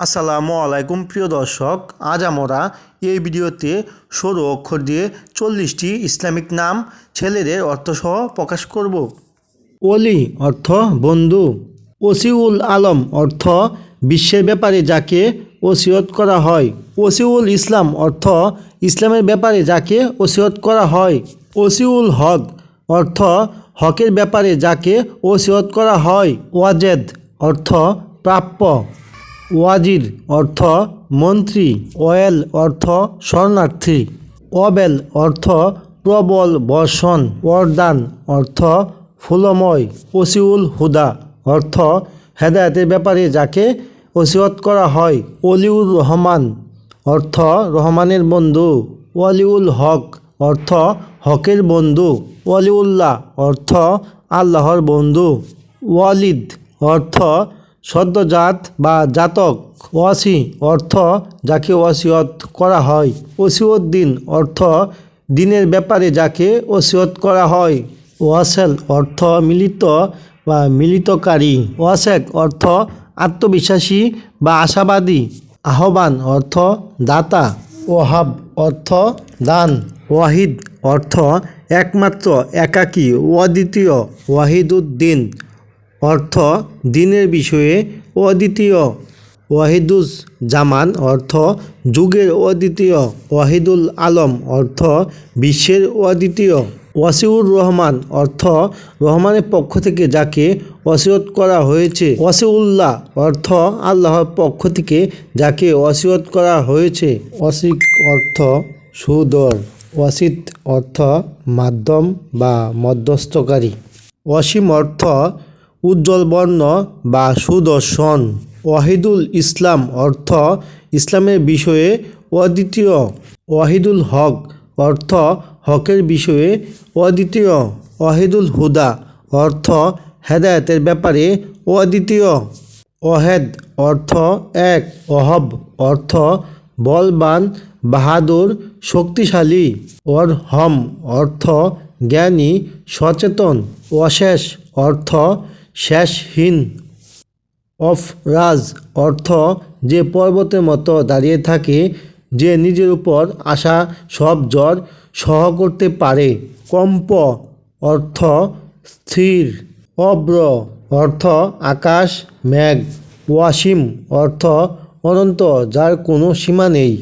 আসসালামু আলাইকুম, প্রিয় দর্শক। আজ আমরা এই ভিডিওতে সরু অক্ষর দিয়ে চল্লিশটি ইসলামিক নাম ছেলেদের অর্থসহ প্রকাশ করব। অলি অর্থ বন্ধু, ওসিউল আলম অর্থ বিশ্বের ব্যাপারে যাকে ওসিয়ত করা হয়। ওসিউল ইসলাম অর্থ ইসলামের ব্যাপারে যাকে ওসিয়ত করা হয়। ওসিউল হক অর্থ হকের ব্যাপারে যাকে ওসিয়ত করা হয়। ওয়াজেদ অর্থ প্রাপ্য। ওয়াজির অর্থ মন্ত্রী, ওয়েল অর্থ শরণার্থী অবেল অর্থ প্রবল বর্ষণ, ওরদান অর্থ ফুলময়, ওসিউল হুদা অর্থ হেদায়তের ব্যাপারে যাকে ওসিয়ত করা হয় অলিউর রহমান অর্থ রহমানের বন্ধু ওয়ালিউল হক অর্থ হকের বন্ধু ওয়ালিউল্লাহ অর্থ আল্লাহর বন্ধু, ওয়ালিদ অর্থ সদ্যজাত বা জাতক ওয়াসি অর্থ যাকে ওয়াসিয়ত করা হয়। ওসিউদ্দিন অর্থ দিনের ব্যাপারে যাকে ওসিয়ত করা হয়। ওয়াসেল অর্থ মিলিত বা মিলিতকারী। ওয়াসেক অর্থ আত্মবিশ্বাসী বা আশাবাদী। আহ্বান অর্থ দাতা। ওহাব অর্থ দান। ওয়াহিদ অর্থ একমাত্র একাকী অদ্বিতীয় ওয়াহিদুদ্দিন। অর্থ দিনের বিষয়ে অদ্বিতীয়। ওয়াহিদুজ জামান অর্থ যুগের অদ্বিতীয়। ওয়াহিদুল আলম অর্থ বিশ্বের অদ্বিতীয়। ওয়াসিউর রহমান অর্থ রহমানের পক্ষ থেকে যাকে ওয়াসিয়ত করা হয়েছে। ওয়াসিউল্লাহ অর্থ আল্লাহর পক্ষ থেকে যাকে ওয়াসিয়ত করা হয়েছে। ওয়াসিক অর্থ সুদর। ওয়াসিত অর্থ মাধ্যম বা মধ্যস্থকারী। অসীম অর্থ উজ্জ্বল বর্ণ বা সুদর্শন। ওয়াহিদুল ইসলাম অর্থ ইসলামের বিষয়ে অদ্বিতীয়। ওয়াহিদুল হক অর্থ হকের বিষয়ে অদ্বিতীয়। ওয়াহিদুল হুদা অর্থ হেদায়তের ব্যাপারে অদ্বিতীয়। ওহেদ অর্থ এক। অহব অর্থ বলবান, বাহাদুর, শক্তিশালী। অরহম অর্থ জ্ঞানী, সচেতন। অশেষ অর্থ শেষহীন অফ রাজ অর্থ যে পর্বতের মতো দাঁড়িয়ে থাকে, যে নিজের উপর আসা সব জ্বর সহ করতে পারে। কম্প অর্থ স্থির, অব্র অর্থ আকাশ, মেঘ ওয়াসিম অর্থ অনন্ত, যার কোনো সীমা নেই।